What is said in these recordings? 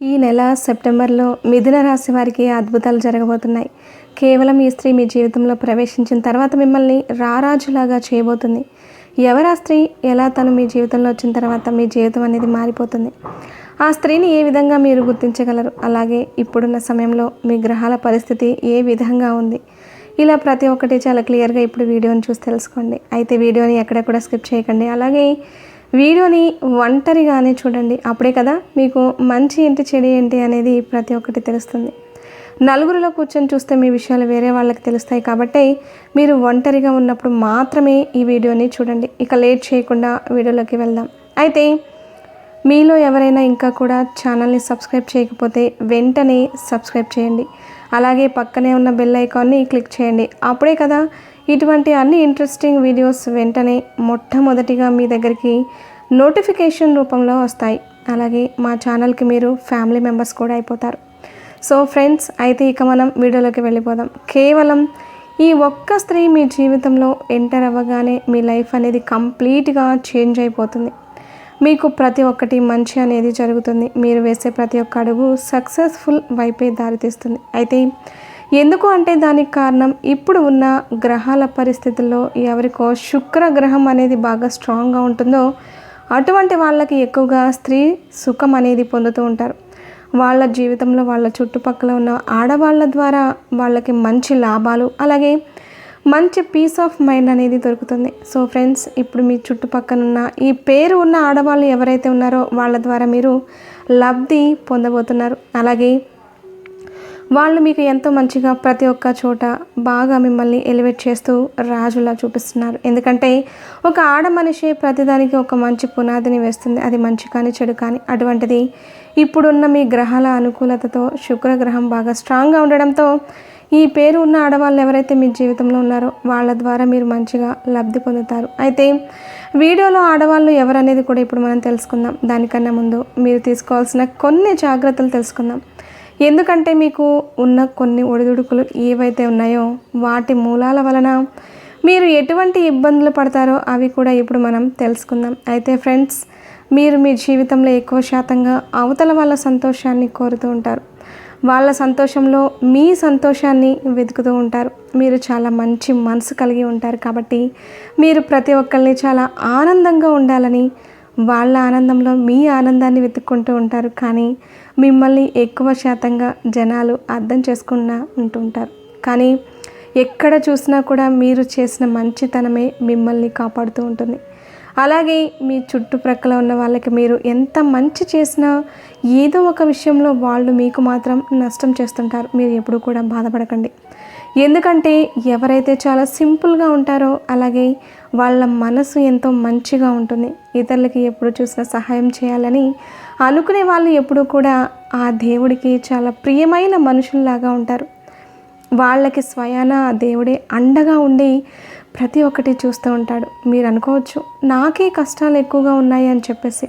ఈ నెల సెప్టెంబర్లో మిథున రాశి వారికి అద్భుతాలు జరగబోతున్నాయి. కేవలం ఈ స్త్రీ మీ జీవితంలో ప్రవేశించిన తర్వాత మిమ్మల్ని రారాజులాగా చేయబోతుంది. ఎవరు ఆ స్త్రీ? ఎలా తను మీ జీవితంలో వచ్చిన తర్వాత మీ జీవితం అనేది మారిపోతుంది? ఆ స్త్రీని ఏ విధంగా మీరు గుర్తించగలరు? అలాగే ఇప్పుడున్న సమయంలో మీ గ్రహాల పరిస్థితి ఏ విధంగా ఉంది? ఇలా ప్రతి ఒక్కటి చాలా క్లియర్గా ఇప్పుడు వీడియోని చూసి తెలుసుకోండి. అయితే వీడియోని ఎక్కడ కూడా స్కిప్ చేయకండి. అలాగే వీడియోని ఒంటరిగానే చూడండి. అప్పుడే కదా మీకు మంచి ఏంటి చెడు ఏంటి అనేది ప్రతి ఒక్కటి తెలుస్తుంది. నలుగురిలో కూర్చొని చూస్తే మీ విషయాలు వేరే వాళ్ళకి తెలుస్తాయి కాబట్టి మీరు ఒంటరిగా ఉన్నప్పుడు మాత్రమే ఈ వీడియోని చూడండి. ఇక లేట్ చేయకుండా వీడియోలోకి వెళ్దాం. అయితే మీలో ఎవరైనా ఇంకా కూడా ఛానల్ని సబ్స్క్రైబ్ చేయకపోతే వెంటనే సబ్స్క్రైబ్ చేయండి. అలాగే పక్కనే ఉన్న బెల్ ఐకాన్ని క్లిక్ చేయండి. అప్పుడే కదా ఇటువంటి అన్ని ఇంట్రెస్టింగ్ వీడియోస్ వెంటనే మొట్టమొదటిగా మీ దగ్గరికి నోటిఫికేషన్ రూపంలో వస్తాయి. అలాగే మా ఛానల్కి మీరు ఫ్యామిలీ మెంబర్స్ కూడా అయిపోతారు. సో ఫ్రెండ్స్ అయితే ఇక మనం వీడియోలోకి వెళ్ళిపోదాం. కేవలం ఈ ఒక్క స్త్రీ మీ జీవితంలో ఎంటర్ అవ్వగానే మీ లైఫ్ అనేది కంప్లీట్గా చేంజ్ అయిపోతుంది. మీకు ప్రతి ఒక్కటి మంచి అనేది జరుగుతుంది. మీరు వేసే ప్రతి ఒక్క అడుగు సక్సెస్ఫుల్ వైపే దారితీస్తుంది. అయితే ఎందుకు అంటే దానికి కారణం ఇప్పుడు ఉన్న గ్రహాల పరిస్థితుల్లో ఎవరికో శుక్ర గ్రహం అనేది బాగా స్ట్రాంగ్గా ఉంటుందో అటువంటి వాళ్ళకి ఎక్కువగా స్త్రీ సుఖం అనేది పొందుతూ ఉంటారు. వాళ్ళ జీవితంలో వాళ్ళ చుట్టుపక్కల ఉన్న ఆడవాళ్ళ ద్వారా వాళ్ళకి మంచి లాభాలు అలాగే మంచి పీస్ ఆఫ్ మైండ్ అనేది దొరుకుతుంది. సో ఫ్రెండ్స్ ఇప్పుడు మీ చుట్టుపక్కనున్న ఈ పేరు ఉన్న ఆడవాళ్ళు ఎవరైతే ఉన్నారో వాళ్ళ ద్వారా మీరు లబ్ధి పొందబోతున్నారు. అలాగే వాళ్ళు మీకు ఎంతో మంచిగా ప్రతి ఒక్క చోట బాగా మిమ్మల్ని ఎలివేట్ చేస్తూ రాజులా చూపిస్తున్నారు. ఎందుకంటే ఒక ఆడ మనిషి ప్రతిదానికి ఒక మంచి పునాదిని వేస్తుంది. అది మంచి కానీ చెడు కానీ అటువంటిది ఇప్పుడున్న మీ గ్రహాల అనుకూలతతో శుక్రగ్రహం బాగా స్ట్రాంగ్గా ఉండడంతో ఈ పేరు ఉన్న ఆడవాళ్ళు ఎవరైతే మీ జీవితంలో ఉన్నారో వాళ్ళ ద్వారా మీరు మంచిగా లబ్ధి పొందుతారు. అయితే వీడియోలో ఆడవాళ్ళు ఎవరనేది కూడా ఇప్పుడు మనం తెలుసుకుందాం. దానికన్నా ముందు మీరు తీసుకోవాల్సిన కొన్ని జాగ్రత్తలు తెలుసుకుందాం. ఎందుకంటే మీకు ఉన్న కొన్ని ఒడిదుడుకులు ఏవైతే ఉన్నాయో వాటి మూలాల వలన మీరు ఎటువంటి ఇబ్బందులు పడతారో అవి కూడా ఇప్పుడు మనం తెలుసుకుందాం. అయితే ఫ్రెండ్స్ మీరు మీ జీవితంలో ఎక్కువ శాతంగా అవతల వాళ్ళ సంతోషాన్ని కోరుతూ ఉంటారు. వాళ్ళ సంతోషంలో మీ సంతోషాన్ని వెతుకుతూ ఉంటారు. మీరు చాలా మంచి మనసు కలిగి ఉంటారు కాబట్టి మీరు ప్రతి ఒక్కరిని చాలా ఆనందంగా ఉండాలని వాళ్ళ ఆనందంలో మీ ఆనందాన్ని వెతుక్కుంటూ ఉంటారు. కానీ మిమ్మల్ని ఎక్కువ శాతంగా జనాలు అర్థం చేసుకున్న ఉంటుంటారు. కానీ ఎక్కడ చూసినా కూడా మీరు చేసిన మంచితనమే మిమ్మల్ని కాపాడుతూ ఉంటుంది. అలాగే మీ చుట్టుప్రక్కల ఉన్న వాళ్ళకి మీరు ఎంత మంచి చేసినా ఏదో ఒక విషయంలో వాళ్ళు మీకు మాత్రం నష్టం చేస్తుంటారు. మీరు ఎప్పుడూ కూడా బాధపడకండి. ఎందుకంటే ఎవరైతే చాలా సింపుల్గా ఉంటారో అలాగే వాళ్ళ మనసు ఎంతో మంచిగా ఉంటుంది. ఇతరులకి ఎప్పుడు చూసినా సహాయం చేయాలని అనుకునే వాళ్ళు ఎప్పుడూ కూడా ఆ దేవుడికి చాలా ప్రియమైన మనుషుల్లాగా ఉంటారు. వాళ్ళకి స్వయాన దేవుడే అండగా ఉండి ప్రతి ఒక్కటి చూస్తూ ఉంటాడు. మీరు అనుకోవచ్చు నాకే కష్టాలు ఎక్కువగా ఉన్నాయి అని చెప్పేసి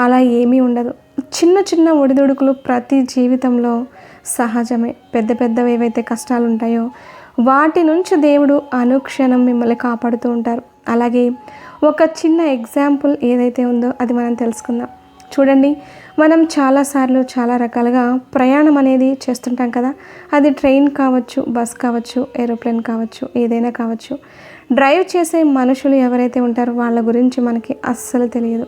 అలా ఏమీ ఉండదు. చిన్న చిన్న ఒడిదుడుకులు ప్రతి జీవితంలో సహజమే. పెద్ద పెద్దవి ఏవైతే కష్టాలు ఉంటాయో వాటి నుంచి దేవుడు అనుక్షణం మిమ్మల్ని కాపాడుతూ ఉంటారు. అలాగే ఒక చిన్న ఎగ్జాంపుల్ ఏదైతే ఉందో అది మనం తెలుసుకుందాం. చూడండి మనం చాలాసార్లు చాలా రకాలుగా ప్రయాణం అనేది చేస్తుంటాం కదా. అది ట్రైన్ కావచ్చు బస్ కావచ్చు ఏరోప్లేన్ కావచ్చు ఏదైనా కావచ్చు. డ్రైవ్ చేసే మనుషులు ఎవరైతే ఉంటారో వాళ్ళ గురించి మనకి అస్సలు తెలియదు.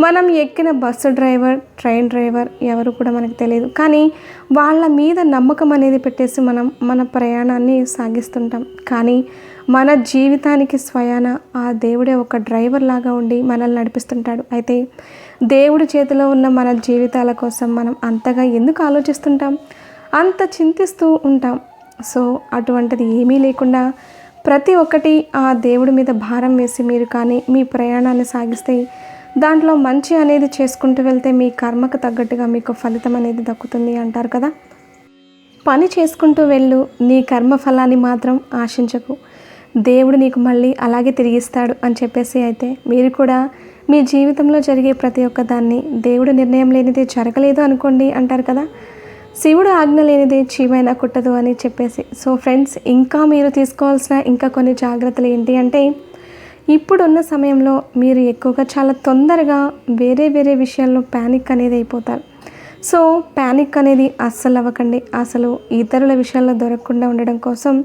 మనం ఎక్కిన బస్సు డ్రైవర్ ట్రైన్ డ్రైవర్ ఎవరు కూడా మనకు తెలియదు. కానీ వాళ్ళ మీద నమ్మకం అనేది పెట్టేసి మనం మన ప్రయాణాన్ని సాగిస్తుంటాం. కానీ మన జీవితానికి స్వయాన ఆ దేవుడే ఒక డ్రైవర్ లాగా ఉండి మనల్ని నడిపిస్తుంటాడు. అయితే దేవుడి చేతిలో ఉన్న మన జీవితాల కోసం మనం అంతగా ఎందుకు ఆలోచిస్తుంటాం? అంత చింతిస్తూ ఉంటాం. సో అటువంటిది ఏమీ లేకుండా ప్రతి ఒక్కటి ఆ దేవుడి మీద భారం వేసి మీరు కానీ మీ ప్రయాణాన్ని సాగిస్తే దాంట్లో మంచి అనేది చేసుకుంటూ వెళ్తే మీ కర్మకు తగ్గట్టుగా మీకు ఫలితం అనేది దక్కుతుంది అంటారు కదా? పని చేసుకుంటూ వెళ్ళు. నీ కర్మ ఫలాన్ని మాత్రం ఆశించకు. దేవుడు నీకు మళ్ళీ అలాగే తిరిగిస్తాడు అని చెప్పేసి అయితే మీరు కూడా మీ జీవితంలో జరిగే ప్రతి ఒక్క దాన్ని దేవుడు నిర్ణయం లేనిదే జరగలేదు అనుకోండి అంటారు కదా. శివుడు ఆజ్ఞ లేనిదే చీమైనా కుట్టదు అని చెప్పేసి. సో ఫ్రెండ్స్ ఇంకా మీరు తీసుకోవాల్సిన ఇంకా కొన్ని జాగ్రత్తలు ఏంటి అంటే ఇప్పుడున్న సమయంలో మీరు ఎక్కువగా చాలా తొందరగా వేరే వేరే విషయాల్లో ప్యానిక్ అనేది అయిపోతారు. సో ప్యానిక్ అనేది అస్సలు అవ్వకండి. అసలు ఇతరుల విషయాల్లో దొరకకుండా ఉండడం కోసం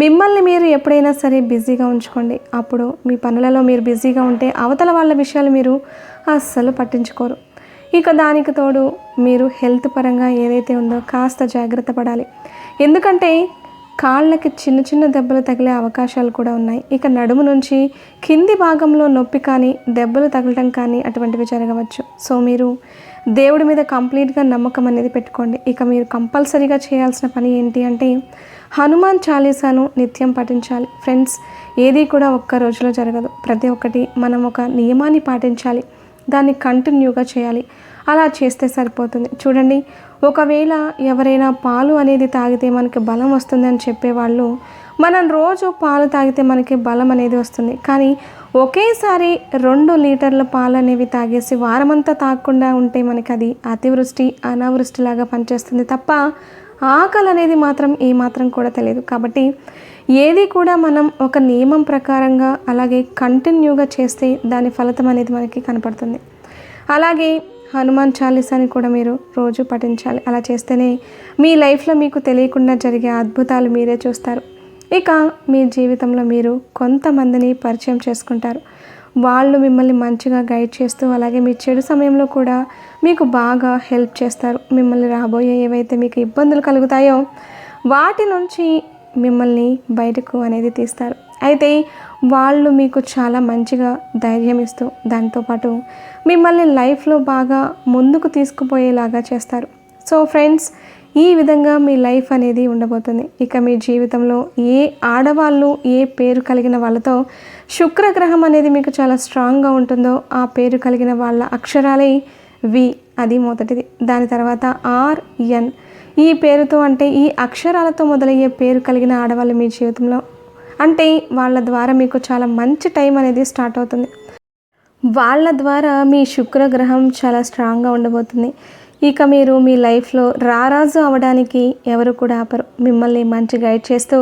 మిమ్మల్ని మీరు ఎప్పుడైనా సరే బిజీగా ఉంచుకోండి. అప్పుడు మీ పనులలో మీరు బిజీగా ఉంటే అవతల వాళ్ళ విషయాలు మీరు అస్సలు పట్టించుకోరు. ఇక దానికి తోడు మీరు హెల్త్ పరంగా ఏదైతే ఉందో కాస్త జాగ్రత్త పడాలి. ఎందుకంటే కాళ్ళకి చిన్న చిన్న దెబ్బలు తగిలే అవకాశాలు కూడా ఉన్నాయి. ఇక నడుము నుంచి కింది భాగంలో నొప్పి కానీ దెబ్బలు తగలటం కానీ అటువంటివి జరగవచ్చు. సో మీరు దేవుడి మీద కంప్లీట్గా నమ్మకం అనేది పెట్టుకోండి. ఇక మీరు కంపల్సరీగా చేయాల్సిన పని ఏంటి అంటే హనుమాన్ చాలీసాను నిత్యం పఠించాలి ఫ్రెండ్స్ ఏది కూడా ఒక్క రోజులో జరగదు. ప్రతి ఒక్కటి మనం ఒక నియమాన్ని పాటించాలి. దాన్ని కంటిన్యూగా చేయాలి. అలా చేస్తే సరిపోతుంది. చూడండి ఒకవేళ ఎవరైనా పాలు అనేది తాగితే మనకి బలం వస్తుంది అని చెప్పేవాళ్ళు మనం రోజు పాలు తాగితే మనకి బలం అనేది వస్తుంది. కానీ ఒకేసారి రెండు లీటర్ల పాలు అనేవి తాగేసి వారమంతా తాగకుండా ఉంటే మనకి అది అతివృష్టి అనావృష్టిలాగా పనిచేస్తుంది తప్ప ఆకలి అనేది మాత్రం ఏమాత్రం కూడా తెలియదు. కాబట్టి ఏది కూడా మనం ఒక నియమం ప్రకారంగా అలాగే కంటిన్యూగా చేస్తే దాని ఫలితం అనేది మనకి కనపడుతుంది. అలాగే హనుమాన్ చాలీసాని కూడా మీరు రోజు పఠించాలి. అలా చేస్తేనే మీ లైఫ్లో మీకు తెలియకుండా జరిగే అద్భుతాలు మీరే చూస్తారు. ఇక మీ జీవితంలో మీరు కొంతమందిని పరిచయం చేసుకుంటారు. వాళ్ళు మిమ్మల్ని మంచిగా గైడ్ చేస్తూ అలాగే మీ చెడు సమయంలో కూడా మీకు బాగా హెల్ప్ చేస్తారు. మిమ్మల్ని రాబోయే ఏవైతే మీకు ఇబ్బందులు కలుగుతాయో వాటి నుంచి మిమ్మల్ని బయటకు అనేది తీస్తారు. అయితే వాళ్ళు మీకు చాలా మంచిగా ధైర్యం ఇస్తూ దాంతోపాటు మిమ్మల్ని లైఫ్లో బాగా ముందుకు తీసుకుపోయేలాగా చేస్తారు. సో ఫ్రెండ్స్ ఈ విధంగా మీ లైఫ్ అనేది ఉండబోతుంది. ఇక మీ జీవితంలో ఏ ఆడవాళ్ళు ఏ పేరు కలిగిన వాళ్ళతో శుక్రగ్రహం అనేది మీకు చాలా స్ట్రాంగ్గా ఉంటుందో ఆ పేరు కలిగిన వాళ్ళ అక్షరాలే వి అది మొదటిది. దాని తర్వాత ఆర్ ఎన్. ఈ పేరుతో అంటే ఈ అక్షరాలతో మొదలయ్యే పేరు కలిగిన ఆడవాళ్ళు మీ జీవితంలో అంటే వాళ్ళ ద్వారా మీకు చాలా మంచి టైం అనేది స్టార్ట్ అవుతుంది. వాళ్ళ ద్వారా మీ శుక్రగ్రహం చాలా స్ట్రాంగ్గా ఉండబోతుంది. ఇక మీరు మీ లైఫ్లో రారాజు అవడానికి ఎవరు కూడా ఆపరు. మిమ్మల్ని మంచి గైడ్ చేస్తూ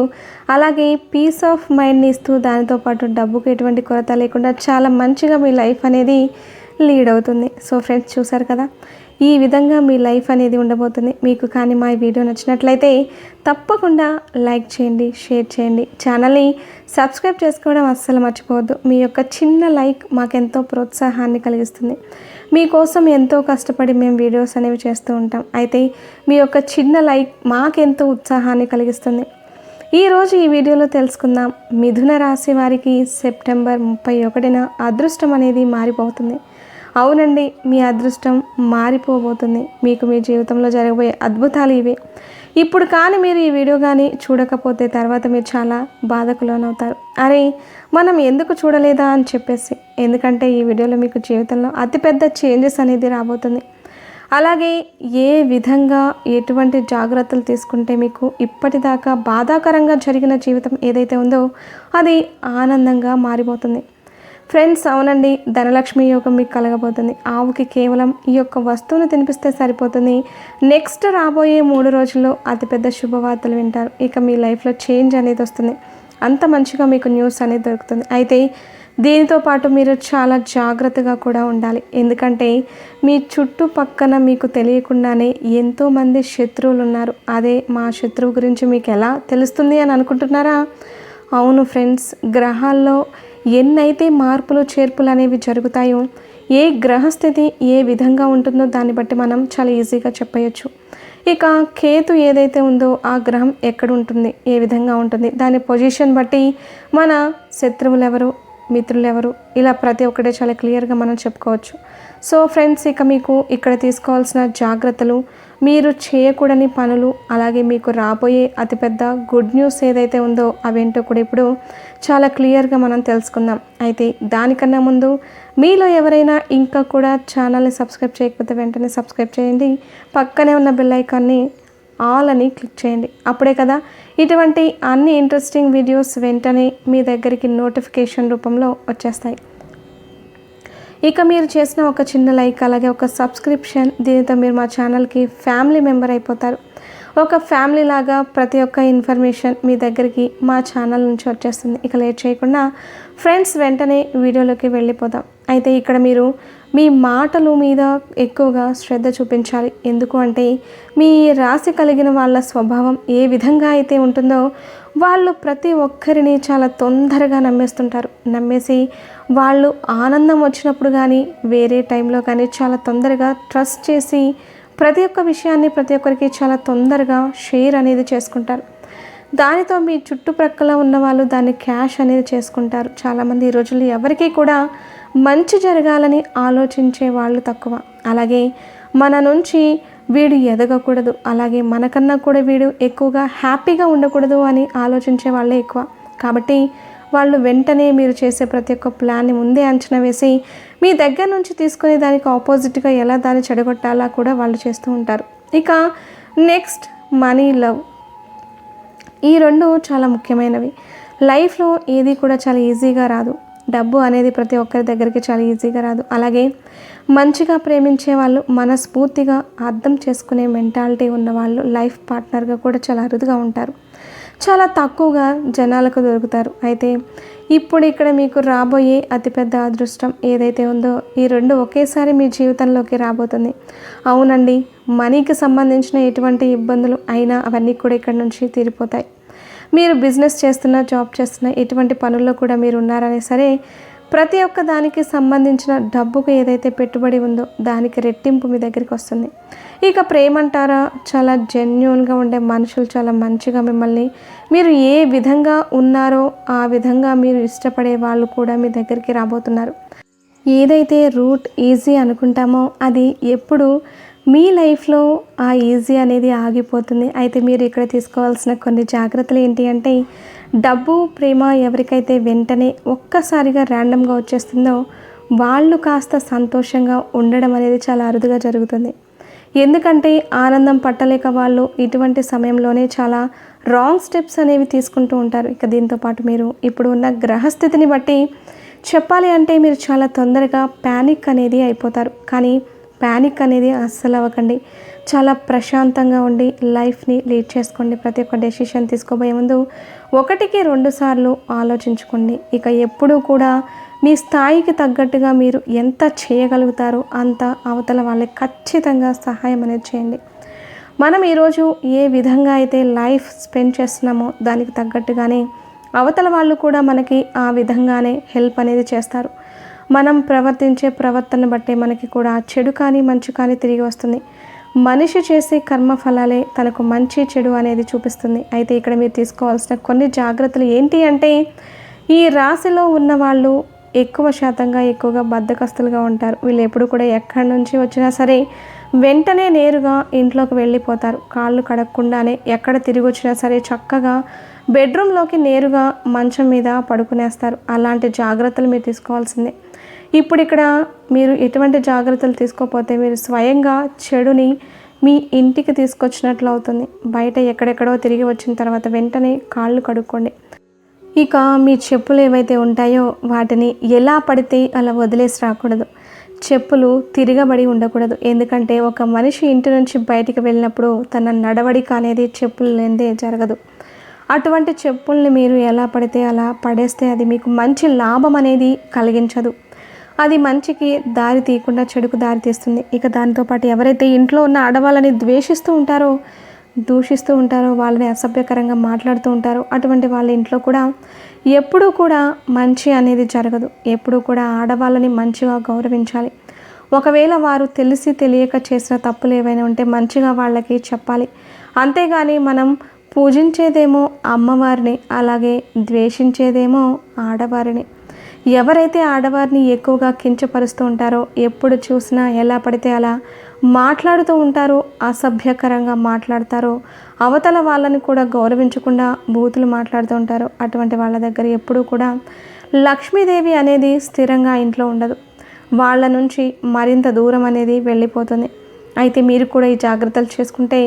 అలాగే పీస్ ఆఫ్ మైండ్ని ఇస్తూ దానితో పాటు డబ్బుకు ఎటువంటి కొరత లేకుండా చాలా మంచిగా మీ లైఫ్ అనేది లీడ్ అవుతుంది. సో ఫ్రెండ్స్ చూసారు కదా? ఈ విధంగా మీ లైఫ్ అనేది ఉండబోతుంది. మీకు కానీ మా వీడియో నచ్చినట్లయితే తప్పకుండా లైక్ చేయండి షేర్ చేయండి. ఛానల్ని సబ్స్క్రైబ్ చేసుకోవడం అస్సలు మర్చిపోవద్దు. మీ యొక్క చిన్న లైక్ మాకెంతో ప్రోత్సాహాన్ని కలిగిస్తుంది. మీకోసం ఎంతో కష్టపడి మేము వీడియోస్ అనేవి చేస్తూ ఉంటాం. అయితే మీ యొక్క చిన్న లైక్ మాకెంతో ఉత్సాహాన్ని కలిగిస్తుంది. ఈరోజు ఈ వీడియోలో తెలుసుకుందాం. మిథున రాశి వారికి సెప్టెంబర్ ముప్పై ఒకటిన అదృష్టం అనేది మారిపోతుంది. అవునండి మీ అదృష్టం మారిపోబోతుంది. మీకు మీ జీవితంలో జరగబోయే అద్భుతాలు ఇవే. ఇప్పుడు కానీ మీరు ఈ వీడియో కానీ చూడకపోతే తర్వాత మీరు చాలా బాధకు లోనవుతారు అరే మనం ఎందుకు చూడలేదా అని చెప్పేసి. ఎందుకంటే ఈ వీడియోలో మీకు జీవితంలో అతిపెద్ద చేంజెస్ అనేది రాబోతుంది. అలాగే ఏ విధంగా ఎటువంటి జాగ్రత్తలు తీసుకుంటే మీకు ఇప్పటిదాకా బాధాకరంగా జరిగిన జీవితం ఏదైతే ఉందో అది ఆనందంగా మారిపోతుంది. ఫ్రెండ్స్ అవునండి. ధనలక్ష్మి యోగం మీకు కలగబోతుంది. ఆవుకి కేవలం ఈ యొక్క వస్తువును తినిపిస్తే సరిపోతుంది. నెక్స్ట్ రాబోయే మూడు రోజుల్లో అతిపెద్ద శుభవార్తలు వింటారు. ఇక మీ లైఫ్లో చేంజ్ అనేది వస్తుంది. అంత మంచిగా మీకు న్యూస్ అనేది దొరుకుతుంది. అయితే దీనితో పాటు మీరు చాలా జాగ్రత్తగా కూడా ఉండాలి. ఎందుకంటే మీ చుట్టుపక్కన మీకు తెలియకుండానే ఎంతోమంది శత్రువులు ఉన్నారు అదే మా శత్రువు గురించి మీకు ఎలా తెలుస్తుంది అని అనుకుంటున్నారా? అవును ఫ్రెండ్స్ గ్రహాల్లో ఎన్నైతే మార్పులు చేర్పులు అనేవి జరుగుతాయో ఏ గ్రహస్థితి ఏ విధంగా ఉంటుందో దాన్ని బట్టి మనం చాలా ఈజీగా చెప్పవచ్చు ఇక కేతు ఏదైతే ఉందో ఆ గ్రహం ఎక్కడ ఉంటుంది ఏ విధంగా ఉంటుంది దాని పొజిషన్ బట్టి మన శత్రువులు ఎవరు మిత్రులు ఎవరు ఇలా ప్రతి ఒక్కటే చాలా క్లియర్గా మనం చెప్పుకోవచ్చు. సో ఫ్రెండ్స్ ఇక మీకు ఇక్కడ తీసుకోవాల్సిన జాగ్రత్తలు మీరు చేయకూడని పనులు అలాగే మీకు రాబోయే అతిపెద్ద గుడ్ న్యూస్ ఏదైతే ఉందో అవేంటో కూడా ఇప్పుడు చాలా క్లియర్గా మనం తెలుసుకుందాం. అయితే దానికన్నా ముందు మీలో ఎవరైనా ఇంకా కూడా ఛానల్ని సబ్స్క్రైబ్ చేయకపోతే వెంటనే సబ్స్క్రైబ్ చేయండి. పక్కనే ఉన్న బెల్ ఐకాన్ని ఆల్ అని క్లిక్ చేయండి. అప్పుడే కదా ఇటువంటి అన్ని ఇంట్రెస్టింగ్ వీడియోస్ వెంటనే మీ దగ్గరికి నోటిఫికేషన్ రూపంలో వచ్చేస్తాయి. ఇక మీరు చేసిన ఒక చిన్న లైక్ అలాగే ఒక సబ్స్క్రిప్షన్ దీనితో మీరు మా ఛానల్కి ఫ్యామిలీ మెంబర్ అయిపోతారు. ఒక ఫ్యామిలీ లాగా ప్రతి ఒక్క ఇన్ఫర్మేషన్ మీ దగ్గరికి మా ఛానల్ నుంచి వచ్చేస్తుంది. ఇక లేట్ చేయకుండా ఫ్రెండ్స్ వెంటనే వీడియోలోకి వెళ్ళిపోదాం. అయితే ఇక్కడ మీరు మీ మాటలు మీద ఎక్కువగా శ్రద్ధ చూపించాలి. ఎందుకు అంటే మీ రాశి కలిగిన వాళ్ళ స్వభావం ఏ విధంగా అయితే ఉంటుందో వాళ్ళు ప్రతి ఒక్కరిని చాలా తొందరగా నమ్మేస్తుంటారు. నమ్మేసి వాళ్ళు ఆనందం వచ్చినప్పుడు కానీ వేరే టైంలో కానీ చాలా తొందరగా ట్రస్ట్ చేసి ప్రతి ఒక్క విషయాన్ని ప్రతి ఒక్కరికి చాలా తొందరగా షేర్ అనేది చేసుకుంటారు. దానితో మీ చుట్టుప్రక్కల ఉన్న వాళ్ళు దాన్ని క్యాష్ అనేది చేసుకుంటారు. చాలామంది ఈ రోజుల్లో ఎవరికీ కూడా మంచి జరగాలని ఆలోచించే వాళ్ళు తక్కువ. అలాగే మన నుంచి వీడు ఎదగకూడదు. అలాగే మనకన్నా కూడా వీడు ఎక్కువగా హ్యాపీగా ఉండకూడదు అని ఆలోచించే వాళ్ళే ఎక్కువ. కాబట్టి వాళ్ళు వెంటనే మీరు చేసే ప్రతి ఒక్క ప్లాన్ని ముందే అంచనా వేసి మీ దగ్గర నుంచి తీసుకునే దానికి ఆపోజిట్గా ఎలా దాన్ని చెడగొట్టాలా కూడా వాళ్ళు చేస్తూ ఉంటారు. ఇక నెక్స్ట్ మనీ లవ్. ఈ రెండు చాలా ముఖ్యమైనవి. లైఫ్లో ఏది కూడా చాలా ఈజీగా రాదు. డబ్బు అనేది ప్రతి ఒక్కరి దగ్గరికి చాలా ఈజీగా రాదు. అలాగే మంచిగా ప్రేమించే వాళ్ళు మనస్ఫూర్తిగా అర్థం చేసుకునే మెంటాలిటీ ఉన్న వాళ్ళు లైఫ్ పార్ట్నర్గా కూడా చాలా అరుదుగా ఉంటారు. చాలా తక్కువగా జనాలకు దొరుకుతారు. అయితే ఇప్పుడు ఇక్కడ మీకు రాబోయే అతిపెద్ద అదృష్టం ఏదైతే ఉందో ఈ రెండు ఒకేసారి మీ జీవితంలోకి రాబోతుంది. అవునండి మనీకి సంబంధించిన ఎటువంటి ఇబ్బందులు అయినా అవన్నీ కూడా ఇక్కడ నుంచి తీరిపోతాయి. మీరు బిజినెస్ చేస్తున్నా జాబ్ చేస్తున్నా ఎటువంటి పనుల్లో కూడా మీరు ఉన్నారనే సరే ప్రతి ఒక్క దానికి సంబంధించిన డబ్బుకు ఏదైతే పెట్టుబడి ఉందో దానికి రెట్టింపు మీ దగ్గరికి వస్తుంది. ఇక ప్రేమ అంటారా చాలా జెన్యున్గా ఉండే మనుషులు చాలా మంచిగా మిమ్మల్ని మీరు ఏ విధంగా ఉన్నారో ఆ విధంగా మీరు ఇష్టపడే వాళ్ళు కూడా మీ దగ్గరికి రాబోతున్నారు. ఏదైతే రూట్ ఈజీ అనుకుంటామో అది ఎప్పుడు మీ లైఫ్లో ఆ ఈజీ అనేది ఆగిపోతుంది. అయితే మీరు ఇక్కడ తీసుకోవాల్సిన కొన్ని జాగ్రత్తలు ఏంటి అంటే డబ్బు ప్రేమ ఎవరికైతే వెంటనే ఒక్కసారిగా ర్యాండమ్గా వచ్చేస్తుందో వాళ్ళు కాస్త సంతోషంగా ఉండడం అనేది చాలా అరుదుగా జరుగుతుంది. ఎందుకంటే ఆనందం పట్టలేక వాళ్ళు ఇటువంటి సమయంలోనే చాలా రాంగ్ స్టెప్స్ అనేవి తీసుకుంటూ ఉంటారు. ఇక దీంతో పాటు మీరు ఇప్పుడు ఉన్న గ్రహస్థితిని బట్టి చెప్పాలి అంటే మీరు చాలా తొందరగా ప్యానిక్ అనేది అయిపోతారు. కానీ ప్యానిక్ అనేది అస్సలు అవ్వకండి. చాలా ప్రశాంతంగా ఉండి లైఫ్ని లీడ్ చేసుకోండి. ప్రతి ఒక్క డెసిషన్ తీసుకోబోయే ముందు ఒకటికి రెండు సార్లు ఆలోచించుకోండి. ఇక ఎప్పుడూ కూడా మీ స్థాయికి తగ్గట్టుగా మీరు ఎంత చేయగలుగుతారో అంత అవతల వాళ్ళకి ఖచ్చితంగా సహాయం అనేది చేయండి. మనం ఈరోజు ఏ విధంగా అయితే లైఫ్ స్పెండ్ చేస్తున్నామో దానికి తగ్గట్టుగానే అవతల వాళ్ళు కూడా మనకి ఆ విధంగానే హెల్ప్ అనేది చేస్తారు. మనం ప్రవర్తించే ప్రవర్తన బట్టే మనకి కూడా చెడు కానీ మంచి కానీ తిరిగి వస్తుంది. మనిషి చేసే కర్మ ఫలాలే తనకు మంచి చెడు అనేది చూపిస్తుంది. అయితే ఇక్కడ మీరు తీసుకోవాల్సిన కొన్ని జాగ్రత్తలు ఏంటి అంటే ఈ రాశిలో ఉన్న వాళ్ళు ఎక్కువ శాతంగా ఎక్కువగా బద్దకస్తులుగా ఉంటారు. వీళ్ళు ఎప్పుడు కూడా ఎక్కడి నుంచి వచ్చినా సరే వెంటనే నేరుగా ఇంట్లోకి వెళ్ళిపోతారు. కాళ్ళు కడగకుండానే ఎక్కడ తిరిగి వచ్చినా సరే చక్కగా బెడ్రూమ్లోకి నేరుగా మంచం మీద పడుకునేస్తారు. అలాంటి జాగ్రత్తలు మీరు తీసుకోవాల్సిందే. ఇప్పుడు ఇక్కడ మీరు ఎటువంటి జాగ్రత్తలు తీసుకోకపోతే మీరు స్వయంగా చెడుని మీ ఇంటికి తీసుకొచ్చినట్లు అవుతుంది. బయట ఎక్కడెక్కడో తిరిగి వచ్చిన తర్వాత వెంటనే కాళ్ళు కడుక్కోండి. ఇక మీ చెప్పులు ఏవైతే ఉంటాయో వాటిని ఎలా పడితే అలా వదిలేసి రాకూడదు. చెప్పులు తిరగబడి ఉండకూడదు. ఎందుకంటే ఒక మనిషి ఇంటి నుంచి బయటికి వెళ్ళినప్పుడు తన నడవడిక అనేది చెప్పులు లేదే జరగదు. అటువంటి చెప్పుల్ని మీరు ఎలా పడితే అలా పడేస్తే అది మీకు మంచి లాభం అనేది కలిగించదు. అది మంచికి దారి తీయకుండా చెడుకు దారి తీస్తుంది. ఇక దానితో పాటు ఎవరైతే ఇంట్లో ఉన్న ఆడవాళ్ళని ద్వేషిస్తూ ఉంటారో దూషిస్తూ ఉంటారో వాళ్ళని అసభ్యకరంగా మాట్లాడుతూ ఉంటారో అటువంటి వాళ్ళ ఇంట్లో కూడా ఎప్పుడూ కూడా మంచి అనేది జరగదు. ఎప్పుడూ కూడా ఆడవాళ్ళని మంచిగా గౌరవించాలి. ఒకవేళ వారు తెలిసి తెలియక చేసిన తప్పులు ఏవైనా ఉంటే మంచిగా వాళ్ళకి చెప్పాలి. అంతేగాని మనం పూజించేదేమో అమ్మవారిని అలాగే ద్వేషించేదేమో ఆడవారిని. ఎవరైతే ఆడవారిని ఎక్కువగా కించపరుస్తూ ఉంటారో ఎప్పుడు చూసినా ఎలా పడితే అలా మాట్లాడుతూ ఉంటారో అసభ్యకరంగా మాట్లాడతారో అవతల వాళ్ళని కూడా గౌరవించకుండా బూతులు మాట్లాడుతూ ఉంటారో అటువంటి వాళ్ళ దగ్గర ఎప్పుడూ కూడా లక్ష్మీదేవి అనేది స్థిరంగా ఇంట్లో ఉండదు. వాళ్ళ నుంచి మరింత దూరం అనేది వెళ్ళిపోతుంది. అయితే మీరు కూడా ఈ జాగ్రత్తలు చేసుకుంటే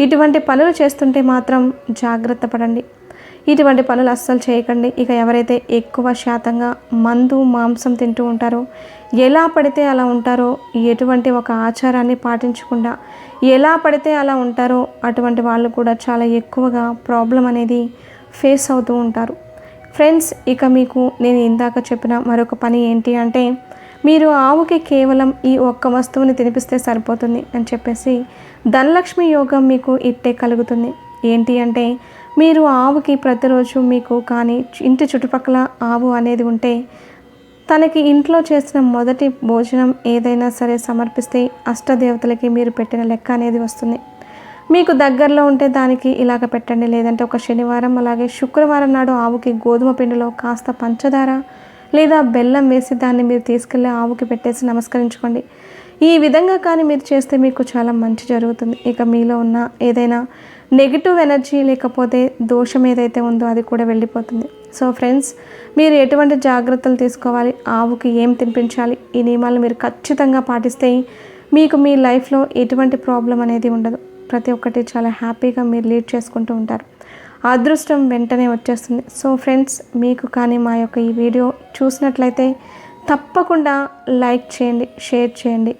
ఇటువంటి పనులు చేస్తుంటే మాత్రం జాగ్రత్త పడండి. ఇటువంటి పనులు అస్సలు చేయకండి. ఇక ఎవరైతే ఎక్కువ శాతంగా మందు మాంసం తింటూ ఉంటారో ఎలా పడితే అలా ఉంటారో ఎటువంటి ఒక ఆచారాన్ని పాటించకుండా ఎలా పడితే అలా ఉంటారో అటువంటి వాళ్ళు కూడా చాలా ఎక్కువగా ప్రాబ్లం అనేది ఫేస్ అవుతూ ఉంటారు. ఫ్రెండ్స్ ఇక మీకు నేను ఇందాక చెప్పిన మరొక పని ఏంటి అంటే మీరు ఆవుకి కేవలం ఈ ఒక్క వస్తువుని తినిపిస్తే సరిపోతుంది అని చెప్పేసి ధనలక్ష్మి యోగం మీకు ఇట్టే కలుగుతుంది. ఏంటి అంటే మీరు ఆవుకి ప్రతిరోజు మీకు కానీ ఇంటి చుట్టుపక్కల ఆవు అనేది ఉంటే తనకి ఇంట్లో చేసిన మొదటి భోజనం ఏదైనా సరే సమర్పిస్తే అష్టదేవతలకి మీరు పెట్టిన లెక్క అనేది వస్తుంది. మీకు దగ్గరలో ఉంటే దానికి ఇలాగ పెట్టండి. లేదంటే ఒక శనివారం అలాగే శుక్రవారం నాడు ఆవుకి గోధుమ పిండిలో కాస్త పంచదార లేదా బెల్లం వేసి దాన్ని మీరు తీసుకెళ్ళి ఆవుకి పెట్టేసి నమస్కరించుకోండి. ఈ విధంగా కానీ మీరు చేస్తే మీకు చాలా మంచి జరుగుతుంది. ఇక మీలో ఉన్న ఏదైనా నెగిటివ్ ఎనర్జీ లేకపోతే దోషం ఏదైతే ఉందో అది కూడా వెళ్ళిపోతుంది. సో ఫ్రెండ్స్ మీరు ఎటువంటి జాగ్రత్తలు తీసుకోవాలి? ఆవుకి ఏం తినిపించాలి? ఈ నియమాలు మీరు ఖచ్చితంగా పాటిస్తే మీకు మీ లైఫ్లో ఎటువంటి ప్రాబ్లం అనేది ఉండదు. ప్రతి ఒక్కటి చాలా హ్యాపీగా మీరు లీడ్ చేసుకుంటూ ఉంటారు. అదృష్టం వెంటనే వచ్చేస్తుంది. సో ఫ్రెండ్స్ మీకు కానీ మా యొక్క ఈ వీడియో చూసినట్లయితే తప్పకుండా లైక్ చేయండి షేర్ చేయండి.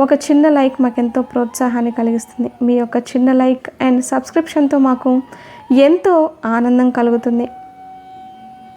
ఒక చిన్న లైక్ మాకెంతో ప్రోత్సాహాన్ని కలిగిస్తుంది. మీ యొక్క చిన్న లైక్ అండ్ సబ్స్క్రిప్షన్తో మాకు ఎంతో ఆనందం కలుగుతుంది.